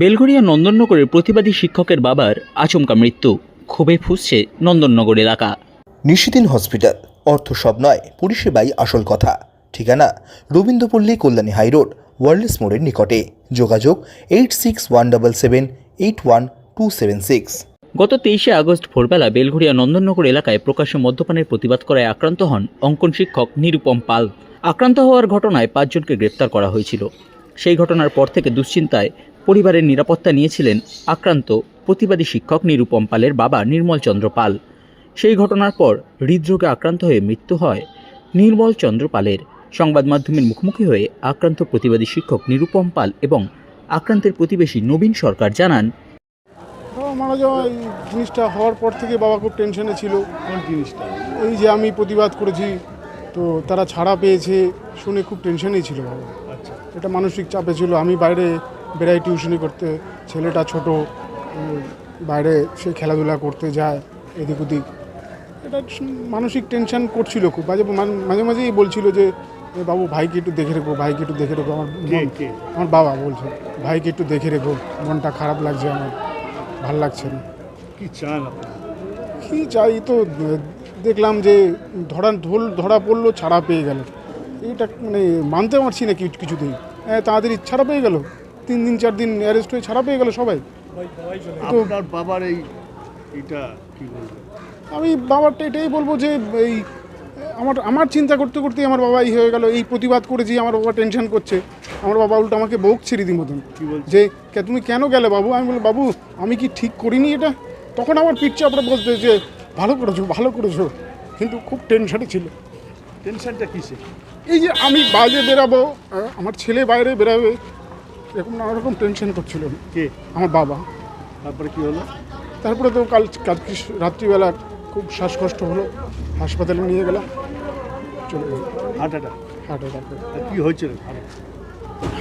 বেলঘরিয়া নন্দননগরের প্রতিবাদী শিক্ষকের বাবার আচমকা মৃত্যু। ক্ষোভে ফুসছে নন্দননগর এলাকা। নিশিদিন হসপিটাল। অর্থ সব নয় পরিষেবাই আসল কথা। ঠিকানা রবীন্দ্রপল্লী কল্যাণী হাইরোড ওয়ার্ল্ডস মোড়ের নিকটে। যোগাযোগ eight six one double seven eight one two seven six. গত তেইশে আগস্ট ভোরবেলা বেলঘরিয়া নন্দননগর এলাকায় প্রকাশ্যে মদ্যপানের প্রতিবাদ করায় আক্রান্ত হন অঙ্কন শিক্ষক নিরুপম পাল। আক্রান্ত হওয়ার ঘটনায় পাঁচজনকে গ্রেপ্তার করা হয়েছিল। সেই ঘটনার পর থেকে দুশ্চিন্তায় পরিবারের নিরাপত্তা নিয়েছিলেন আক্রান্ত প্রতিবাদী শিক্ষক নিরুপম পালের বাবা নির্মল চন্দ্র পাল। সেই ঘটনার পর হৃদরোগে আক্রান্ত হয়ে মৃত্যু হয় নির্মল চন্দ্র পালের। সংবাদ মাধ্যমের মুখোমুখি হয়ে আক্রান্ত প্রতিবাদী শিক্ষক নিরুপম পাল এবং আক্রান্তের প্রতিবেশী নবীন সরকার জানান মারা যাওয়া এই জিনিসটা হওয়ার পর থেকে বাবা খুব টেনশনে ছিল। কোন জিনিসটা? এই যে আমি প্রতিবাদ করেছি তো তারা ছাড়া পেয়েছে শুনে খুব টেনশনেই ছিল বাবা। আচ্ছা। এটা মানসিক চাপে ছিল আমি বাইরে বেড়াই টিউশনি করতে ছেলেটা ছোট বাইরে সে খেলাধুলা করতে যায় এদিক ওদিক। এটা মানসিক টেনশন করছিল খুব। মাঝে মাঝে মাঝেই বলছিল যে বাবু ভাইকে একটু দেখে রেখো ভাইকে একটু দেখে রেখো। আমার আমার বাবা বলছে ভাইকে একটু দেখে রেখো মনটা খারাপ লাগছে আমার ভালো লাগছে না। কি চান কি চাই তো দেখলাম যে ধরা ধোল ধরা পড়ল ছাড়া পেয়ে গেল। এটা মানে মানতে পারছি না কিছু কিছুতেই। হ্যাঁ তাড়াতাড়ি ছাড়া পেয়ে গেল। তিন দিন চার দিন অ্যারেস্ট হয়ে ছাড়া পেয়ে গেল সবাই। আপনার বাবার এই এটা কি আমি বাবারটা এটাই বলব যে এই আমার আমার চিন্তা করতে করতেই আমার বাবা এই হয়ে গেল এই প্রতিবাদ করেছি আমার বাবা টেনশন করছে। আমার বাবা উল্টো আমাকে বকছে রীতিমতন যে "কে, তুমি কেন গেলে বাবু? আমি বলি বাবু আমি কি ঠিক করিনি এটা? তখন আমার পিঠ চাপড়ে বলতে যে ভালো করেছ ভালো করেছ। কিন্তু খুব টেনশনে ছিল। টেনশনটা কিসে এই যে আমি বাইরে বেরাবো আমার ছেলে বাইরে বেরাবে এরকম নানা রকম টেনশন করছিল কে? আমার বাবা। তারপরে কি হলো? তারপরে তো কাল কালকে রাত্রিবেলা খুব শ্বাসকষ্ট হলো হাসপাতালে নিয়ে গেলাম চলে গেল হার্ট অ্যাটাক হার্ট অ্যাটাক কী হয়েছিল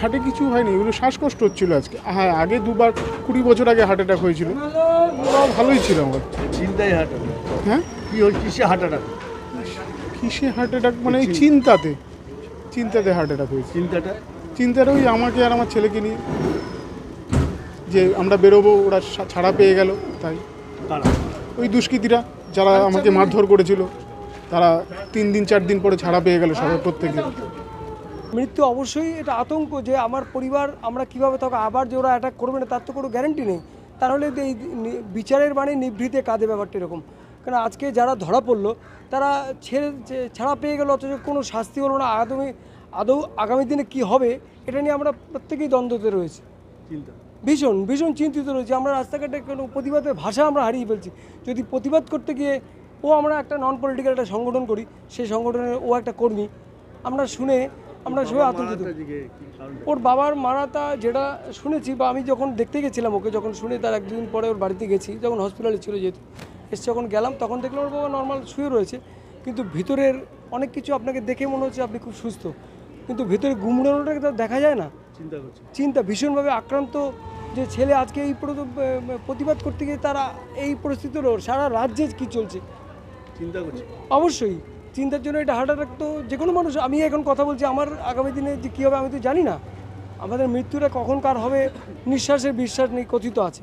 হার্টে কিছু হয়নি এগুলো শ্বাসকষ্ট হচ্ছিল আজকে। হ্যাঁ আগে দুবার কুড়ি বছর আগে হার্ট অ্যাটাক হয়েছিল। ভালোই ছিল আমার। চিন্তায় হার্ট অ্যাটাক হ্যাঁ? কী হয়েছে কিসে হার্ট অ্যাটাক কিসে হার্ট অ্যাটাক মানে চিন্তাতে। চিন্তাতে হার্ট অ্যাটাক হয়েছে। চিন্তাটা? চিন্তাটা ওই আমাকে আর আমার ছেলেকে নিয়ে যে আমরা বেরোবো ওরা ছাড়া পেয়ে গেল তাই। ওই দুষ্কৃতীরা যারা আমাকে মারধর করেছিল তারা তিন দিন চার দিন পরে ছাড়া পেয়ে গেল সবাই প্রত্যেকে মৃত্যু অবশ্যই এটা আতঙ্ক যে আমার পরিবার আমরা কীভাবে তাকে আবার যে ওরা অ্যাটাক করবে না তার তো কোনো গ্যারান্টি নেই। তাহলে তো এই বিচারের মানে নিভৃতে কাঁদে ব্যাপারটা এরকম। কারণ আজকে যারা ধরা পড়ল তারা ছেড়ে যে- ছাড়া পেয়ে গেল অথচ কোনো শাস্তি হলো না। আগামী আদৌ আগামী দিনে কি হবে এটা নিয়ে আমরা প্রত্যেকেই দ্বন্দ্বতে রয়েছি। চিন্তা ভীষণ ভীষণ চিন্তিত রয়েছে। আমরা রাস্তাঘাটে কোনো প্রতিবাদের ভাষা আমরা হারিয়ে ফেলছি। যদি প্রতিবাদ করতে গিয়ে ও আমরা একটা নন পলিটিক্যাল একটা সংগঠন করি সেই সংগঠনের ও একটা কর্মী আমরা শুনে আমরা সবাই আতঙ্কিত। ওর বাবার মারাটা যেটা শুনেছি বা আমি যখন দেখতে গেছিলাম ওকে যখন শুনে তার এক দুদিন পরে ওর বাড়িতে গেছি যখন হসপিটালে ছিল যেহেতু এসে যখন গেলাম তখন দেখলাম ওর বাবা নর্মাল শুয়ে রয়েছে। কিন্তু ভিতরের অনেক কিছু আপনাকে দেখে মনে হচ্ছে আপনি খুব সুস্থ। কিন্তু ভিতরে গুমড়ানোটাকে তো দেখা যায় না। চিন্তা করছে। চিন্তা ভীষণভাবে আক্রান্ত যে ছেলে আজকে এই প্রতিবাদ করতে গিয়ে তারা এই পরিস্থিতির সারা রাজ্যে কি চলছে? চিন্তা করছে। অবশ্যই। চিন্তার জন্য এটা হার্ট অ্যাটাক তো যে কোনো মানুষ। আমি এখন কথা বলছি আমার আগামী দিনে যে কী হবে আমি তো জানি না। আমাদের মৃত্যুটা কখন কার হবে? নিঃশ্বাসের বিশ্বাস নেই কথিত আছে।